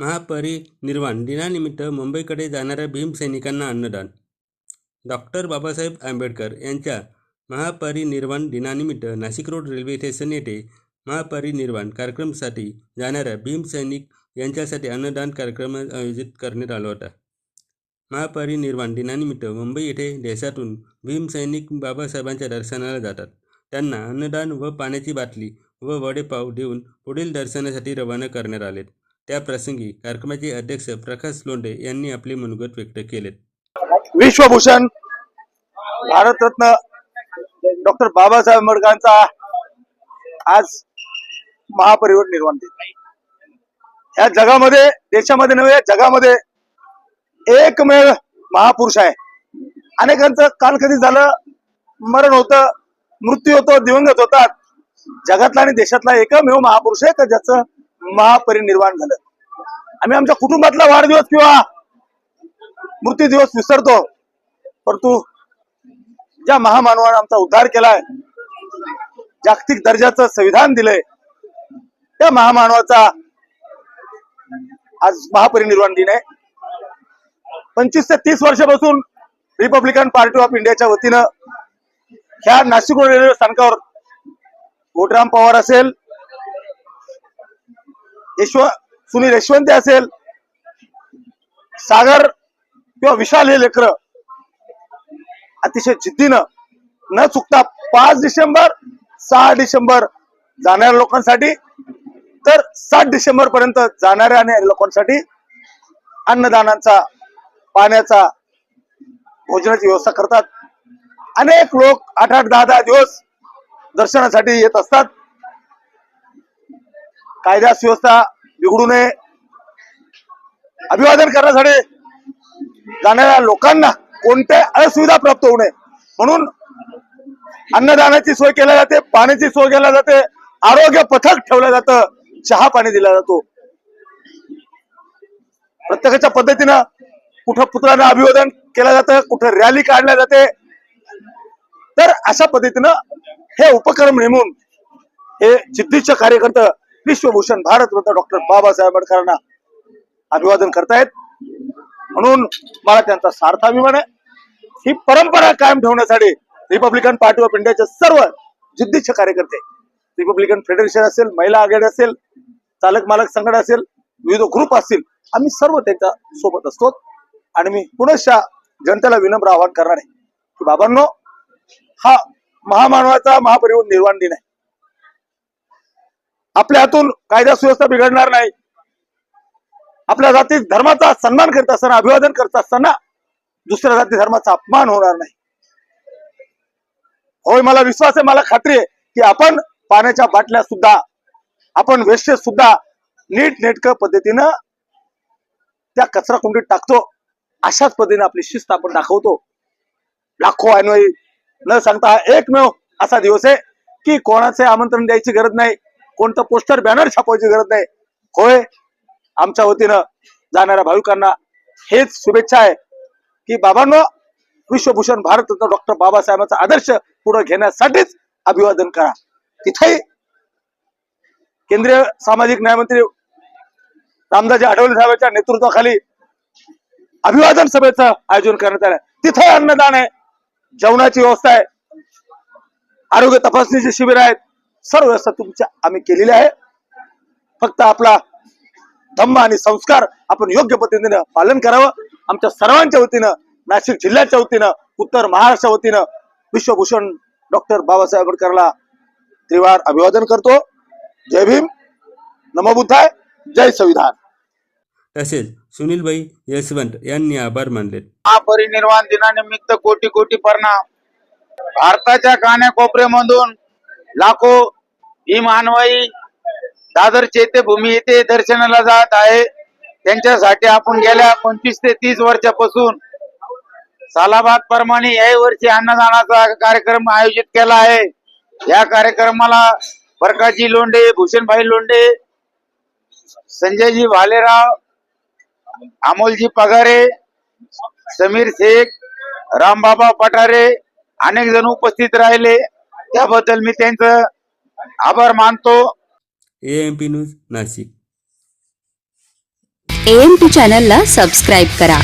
महापरिनिर्वाण दिनानिमित्त मुंबईकडे जाणाऱ्या भीमसैनिकांना अन्नदान. डॉक्टर बाबासाहेब आंबेडकर यांच्या महापरिनिर्वाण दिनानिमित्त नाशिक रोड रेल्वे स्टेशन येथे महापरिनिर्वाण कार्यक्रमासाठी जाणाऱ्या भीमसैनिक यांच्यासाठी अन्नदान कार्यक्रम आयोजित करण्यात आला होता. महापरिनिर्वाण दिनानिमित्त मुंबई येथे देशातून भीमसैनिक बाबासाहेबांच्या दर्शनाला जातात. त्यांना अन्नदान व पाण्याची बाटली व वडेपाव देऊन पुढील दर्शनासाठी रवाना करण्यात आलेत. त्याप्रसंगी कार्यक्रमाचे अध्यक्ष प्रकाश लोंढे यांनी आपले मनोगत व्यक्त केले विश्वभूषण भारतरत्न डॉक्टर बाबासाहेब आंबेडकरांचा आज महापरिवार निर्माण दिन. या जगामध्ये देशामध्ये नव्हे जगामध्ये एकमेव महापुरुष आहे. अनेकांचं काल कधी झालं मरण होतं मृत्यू होतो दिवंगत होतात. जगातला आणि देशातला एकमेव महापुरुष आहे का ज्याचं महापरिनिर्वाण झालं. आम्ही आमच्या कुटुंबातला वाढदिवस किंवा मृत्यू दिवस विसरतो परंतु ज्या महामानवाने आमचा उद्धार केलाय जागतिक दर्जाचं संविधान दिलंय त्या महामानवाचा आज महापरिनिर्वाण दिन आहे. पंचवीस ते तीस वर्षापासून रिपब्लिकन पार्टी ऑफ इंडियाच्या वतीनं ह्या नाशिक रोड रेल्वे स्थानकावर गोटराम पवार असेल यशव सुनील यशवंती असेल सागर किंवा विशाल हे लेकर अतिशय जिद्दीनं न चुकता पाच डिसेंबर सहा डिसेंबर जाणाऱ्या लोकांसाठी तर सात डिसेंबर पर्यंत जाणाऱ्या आणि लोकांसाठी अन्नदानाचा पाण्याचा भोजनाची व्यवस्था करतात. अनेक लोक आठ आठ दहा दहा दिवस दर्शनासाठी येत असतात. कायदा सुव्यवस्था बिघडू नये. अभिवादन करण्यासाठी जाणाऱ्या लोकांना कोणत्या असुविधा प्राप्त होऊ नये. म्हणून अन्नदानाची सोय केल्या जाते पाण्याची सोय केल्या जाते आरोग्य पथक ठेवलं जातं चहा पाणी दिला जातो. प्रत्येकाच्या पद्धतीनं कुठं पुतळ्यांना अभिवादन केलं जातं कुठं रॅली काढल्या जाते. तर अशा पद्धतीनं हे उपक्रम नेमून हे जिद्दीचे कार्यकर्ते विश्वभूषण भारतरत्न डॉक्टर बाबासाहेब आंबेडकरांना अभिवादन करतायत. म्हणून मला त्यांचा सार्थ अभिमान आहे. ही परंपरा कायम ठेवण्यासाठी रिपब्लिकन पार्टी ऑफ इंडियाचे सर्व जिद्दीचे कार्यकर्ते रिपब्लिकन फेडरेशन असेल महिला आघाडी असेल चालक मालक संघट असेल विविध ग्रुप असतील आम्ही सर्व त्यांच्यासोबत असतो. आणि मी पुनश्च जनतेला विनम्र आवाहन करणार आहे की बाबांनो हा महामानवाचा महापरिवहन निर्वाण दिन आहे. आपल्या हातून कायदा सुव्यवस्था बिघडणार नाही. आपल्या जाती धर्माचा सन्मान करत असताना अभिवादन करत असताना दुसऱ्या जाती धर्माचा अपमान होणार नाही. होय मला विश्वास आहे मला खात्री आहे की आपण पाण्याच्या बाटल्या सुद्धा आपण वेस्टेज सुद्धा नीट नेटक पद्धतीनं त्या कचरा कुंडीत टाकतो. अशाच पद्धतीने आपली शिस्त आपण दाखवतो. लाखो अन्वयी न सांगता हा एकमेव असा दिवस आहे की कोणाचे आमंत्रण द्यायची गरज नाही. कोणतं पोस्टर बॅनर छापवायची गरज नाही. होय आमच्या वतीनं जाणाऱ्या भाविकांना हेच शुभेच्छा आहे की बाबांनो विश्वभूषण भारतरत्न डॉक्टर बाबासाहेबांचा आदर्श पुढे घेण्यासाठीच अभिवादन करा. तिथेही केंद्रीय सामाजिक न्यायमंत्री रामदासजी आठवले साहेबांच्या नेतृत्वाखाली अभिवादन सभेचं आयोजन करण्यात आलं तिथे अन्नदान आहे. जेवणाची व्यवस्था आहे. आरोग्य तपासणीचे शिबिर आहेत. सर्व व्यवस्था तुमच्या आम्ही केलेली आहे. फक्त आपला धम्म आणि संस्कार आपण योग्य पद्धतीनं पालन करावं. आमच्या सर्वांच्या वतीनं नाशिक जिल्ह्याच्या वतीनं उत्तर महाराष्ट्र वतीनं विश्वभूषण डॉक्टर बाबासाहेब आंबेडकरला त्रिवार अभिवादन करतो. जय भीम. नमो बुद्धाय जय संविधान. तसेच सुनीलबाई यशवंत यांनी आभार मानलेत महापरिनिर्वाण दिनानिमित्त कोटी कोटी प्रणाम. भारताच्या कान्याकोपऱ्यामधून लाखो भीम अन्वयी दादर चैत्यभूमी येथे दर्शनाला जात आहे. त्यांच्यासाठी आपण गेल्या पंचवीस ते तीस वर्षापासून सालाबाद प्रमाणे याही वर्षी अन्नदानाचा कार्यक्रम आयोजित केला आहे. या कार्यक्रमाला प्रकाशजी लोंढे भूषणभाई लोंढे संजयजी भालेराव अमोलजी पगारे समीर शेख रामबाबा पठारे अनेक जण उपस्थित राहिले. त्याबद्दल मी त्यांचं आभार मानतो. A M P news Nashik. M T चॅनलला सबस्क्राईब करा.